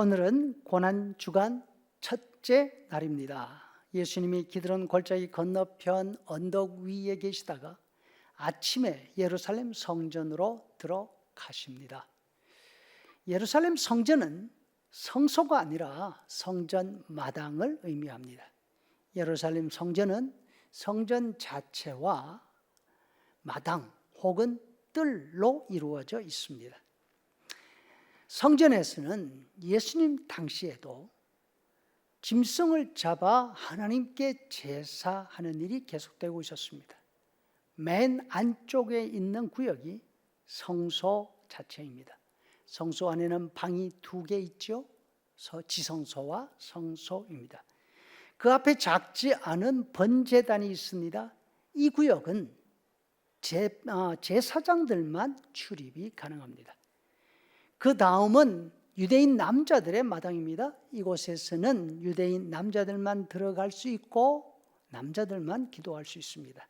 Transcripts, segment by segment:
오늘은 고난 주간 첫째 날입니다. 예수님이 기드론 골짜기 건너편 언덕 위에 계시다가 아침에 예루살렘 성전으로 들어가십니다. 예루살렘 성전은 성소가 아니라 성전 마당을 의미합니다. 예루살렘 성전은 성전 자체와 마당 혹은 뜰로 이루어져 있습니다. 성전에서는 예수님 당시에도 짐승을 잡아 하나님께 제사하는 일이 계속되고 있었습니다. 맨 안쪽에 있는 구역이 성소 자체입니다. 성소 안에는 방이 두 개 있죠. 지성소와 성소입니다. 그 앞에 작지 않은 번제단이 있습니다. 이 구역은 제, 어, 제사장들만 출입이 가능합니다. 그 다음은 유대인 남자들의 마당입니다. 이곳에서는 유대인 남자들만 들어갈 수 있고 남자들만 기도할 수 있습니다.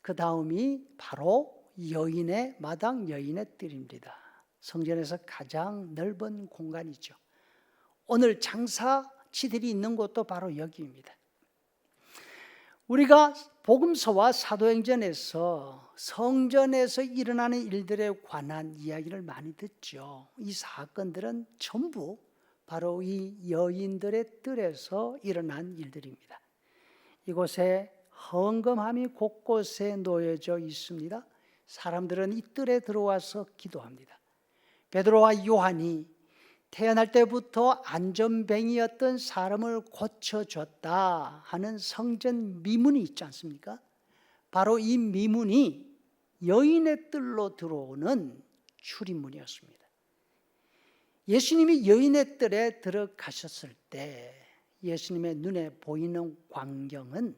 그 다음이 바로 여인의 마당, 여인의 뜰입니다. 성전에서 가장 넓은 공간이죠. 오늘 장사치들이 있는 곳도 바로 여기입니다. 우리가 복음서와 사도행전에서 성전에서 일어나는 일들에 관한 이야기를 많이 듣죠. 이 사건들은 전부 바로 이 여인들의 뜰에서 일어난 일들입니다. 이곳에 헌금함이 곳곳에 놓여져 있습니다. 사람들은 이 뜰에 들어와서 기도합니다. 베드로와 요한이 태어날 때부터 안전뱅이였던 사람을 고쳐줬다 하는 성전 미문이 있지 않습니까? 바로 이 미문이 여인의 뜰로 들어오는 출입문이었습니다. 예수님이 여인의 뜰에 들어가셨을 때 예수님의 눈에 보이는 광경은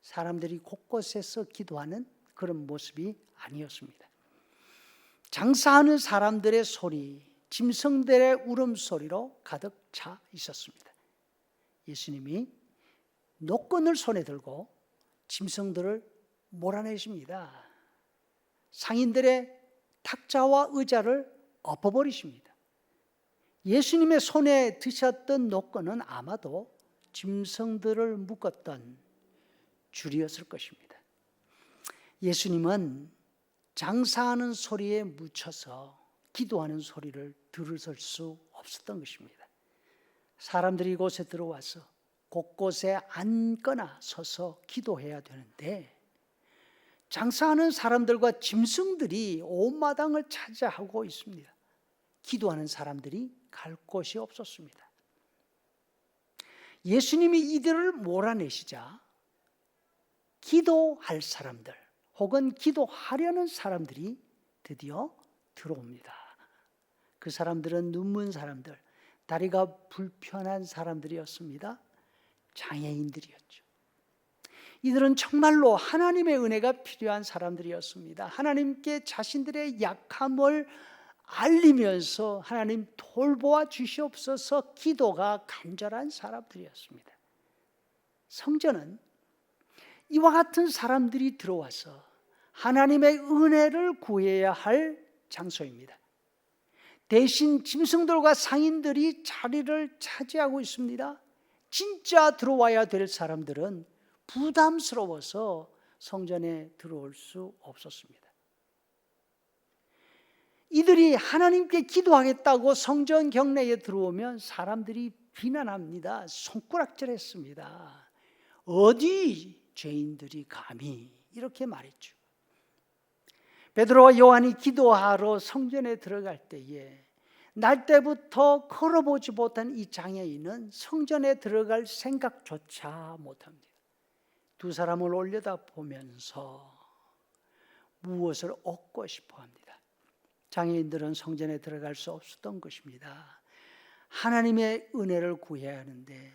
사람들이 곳곳에서 기도하는 그런 모습이 아니었습니다. 장사하는 사람들의 소리, 짐승들의 울음소리로 가득 차 있었습니다. 예수님이 노끈을 손에 들고 짐승들을 몰아내십니다. 상인들의 탁자와 의자를 엎어버리십니다. 예수님의 손에 드셨던 노끈은 아마도 짐승들을 묶었던 줄이었을 것입니다. 예수님은 장사하는 소리에 묻혀서 기도하는 소리를 들을 수 없었던 것입니다. 사람들이 이곳에 들어와서 곳곳에 앉거나 서서 기도해야 되는데 장사하는 사람들과 짐승들이 온 마당을 차지하고 있습니다. 기도하는 사람들이 갈 곳이 없었습니다. 예수님이 이들을 몰아내시자 기도할 사람들 혹은 기도하려는 사람들이 드디어 들어옵니다. 그 사람들은 눈먼 사람들, 다리가 불편한 사람들이었습니다. 장애인들이었죠. 이들은 정말로 하나님의 은혜가 필요한 사람들이었습니다. 하나님께 자신들의 약함을 알리면서 하나님 돌보아 주시옵소서 기도가 간절한 사람들이었습니다. 성전은 이와 같은 사람들이 들어와서 하나님의 은혜를 구해야 할 장소입니다. 대신 짐승들과 상인들이 자리를 차지하고 있습니다. 진짜 들어와야 될 사람들은 부담스러워서 성전에 들어올 수 없었습니다. 이들이 하나님께 기도하겠다고 성전 경내에 들어오면 사람들이 비난합니다. 손가락질했습니다. 어디 죄인들이 감히 이렇게 말했죠. 베드로와 요한이 기도하러 성전에 들어갈 때에 날 때부터 걸어보지 못한 이 장애인은 성전에 들어갈 생각조차 못합니다. 두 사람을 올려다 보면서 무엇을 얻고 싶어 합니다. 장애인들은 성전에 들어갈 수 없었던 것입니다. 하나님의 은혜를 구해야 하는데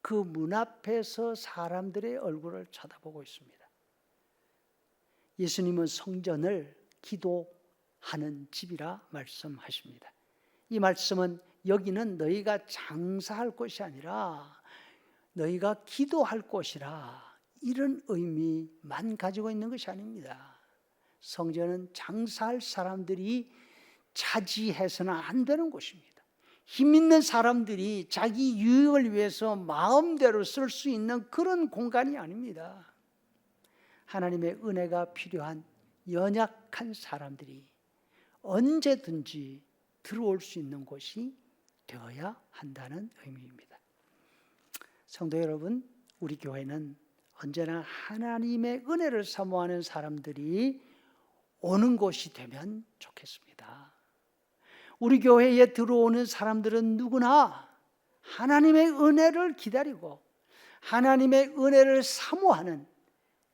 그 문 앞에서 사람들의 얼굴을 쳐다보고 있습니다. 예수님은 성전을 기도하는 집이라 말씀하십니다. 이 말씀은 여기는 너희가 장사할 곳이 아니라 너희가 기도할 곳이라 이런 의미만 가지고 있는 것이 아닙니다. 성전은 장사할 사람들이 차지해서는 안 되는 곳입니다. 힘 있는 사람들이 자기 유익을 위해서 마음대로 쓸 수 있는 그런 공간이 아닙니다. 하나님의 은혜가 필요한 연약한 사람들이 언제든지 들어올 수 있는 곳이 되어야 한다는 의미입니다. 성도 여러분, 우리 교회는 언제나 하나님의 은혜를 사모하는 사람들이 오는 곳이 되면 좋겠습니다. 우리 교회에 들어오는 사람들은 누구나 하나님의 은혜를 기다리고 하나님의 은혜를 사모하는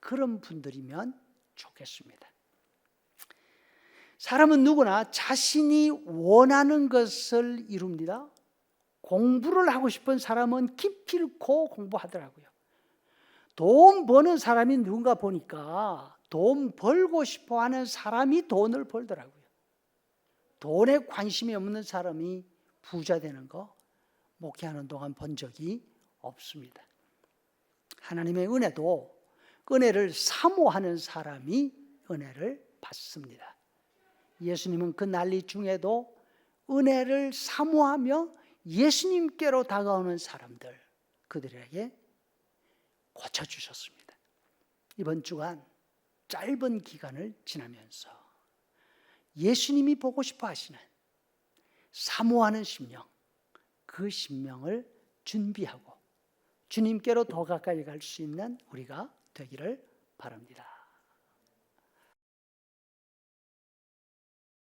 그런 분들이면 좋겠습니다. 사람은 누구나 자신이 원하는 것을 이룹니다. 공부를 하고 싶은 사람은 기필코 공부하더라고요. 돈 버는 사람이 누군가 보니까 돈 벌고 싶어 하는 사람이 돈을 벌더라고요. 돈에 관심이 없는 사람이 부자 되는 거 목회하는 동안 본 적이 없습니다. 하나님의 은혜도 은혜를 사모하는 사람이 은혜를 받습니다. 예수님은 그 난리 중에도 은혜를 사모하며 예수님께로 다가오는 사람들 그들에게 고쳐 주셨습니다. 이번 주간 짧은 기간을 지나면서 예수님이 보고 싶어 하시는 사모하는 심령 그 심령을 준비하고 주님께로 더 가까이 갈 수 있는 우리가 되기를 바랍니다.